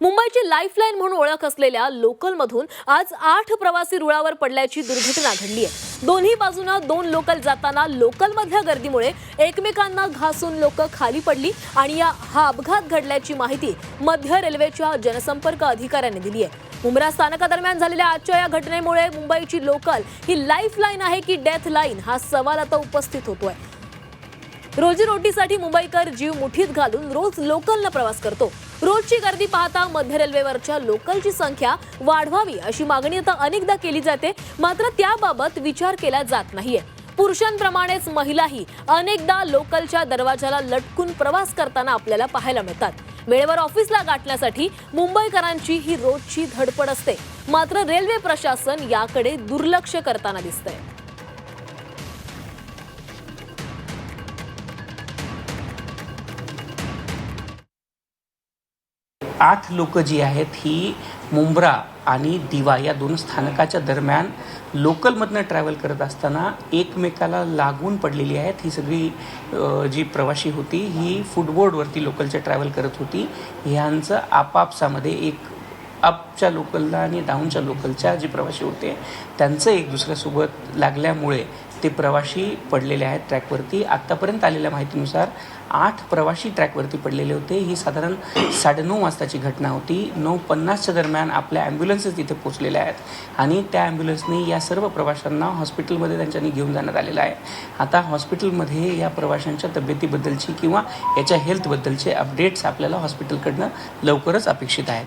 मुंबईची लाईफलाईन म्हणून ओळख असलेल्या लोकलमधून आज आठ प्रवासी रुळावर पडल्याची दुर्घटना घडली आहे. दोन्ही बाजूनं दोन लोकल जाताना लोकलमधल्या गर्दीमुळे एकमेकांना घासून लोक खाली पडली आणि या हा अपघात घडल्याची माहिती मध्य रेल्वेच्या जनसंपर्क अधिकाऱ्यांनी दिली आहे. मुंब्रा स्थानकादरम्यान झालेल्या आजच्या या घटनेमुळे मुंबईची लोकल ही लाईफ लाईन आहे की डेथ लाईन हा सवाल आता उपस्थित होतोय. रोजीरोटीसाठी मुंबईकर जीव मुठीत घालून रोज लोकलनं प्रवास करतो. रोजची गर्दी पाहता मध्य रेल्वेवरच्या लोकलची संख्या वाढवावी अशी मागणी आता अनेकदा केली जाते. मात्र त्याबाबत विचार केला जात नाहीये. पुरुषांप्रमाणेच महिलाही अनेकदा लोकलच्या दरवाजाला लटकून प्रवास करताना आपल्याला पाहायला मिळतात. वेळेवर ऑफिसला गाठण्यासाठी मुंबईकरांची ही रोजची धडपड असते. मात्र रेल्वे प्रशासन याकडे दुर्लक्ष करताना दिसतंय. आठ लोकं जी आहेत ही मुंब्रा आणि दिवा या दोन स्थानकाच्या दरम्यान लोकलमधनं ट्रॅव्हल करत असताना एकमेकाला लागून पडलेली आहेत. ही सगळी जी प्रवासी होती ही फुटबोर्डवरती लोकलच्या ट्रॅव्हल करत होती. ह्यांचं आपापसामध्ये एक अपच्या लोकलला आणि डाऊनच्या लोकलच्या जे प्रवासी होते त्यांचं एक दुसऱ्यासोबत लागल्यामुळे ते प्रवाशी पडलेले आहेत ट्रॅकवरती. आत्तापर्यंत आलेल्या माहितीनुसार आठ प्रवाशी ट्रॅकवरती पडलेले होते. ही साधारण साडेनऊ वाजताची घटना होती. नऊ पन्नासच्या दरम्यान आपल्या ॲम्ब्युलन्सेस तिथे पोचलेल्या आहेत आणि त्या ॲम्ब्युलन्सने या सर्व प्रवाशांना हॉस्पिटलमध्ये त्यांच्यानी घेऊन जाण्यात आलेलं आहे. आता हॉस्पिटलमध्ये या प्रवाशांच्या तब्येतीबद्दलची किंवा याच्या हेल्थबद्दलचे अपडेट्स आपल्याला हॉस्पिटलकडनं लवकरच अपेक्षित आहेत.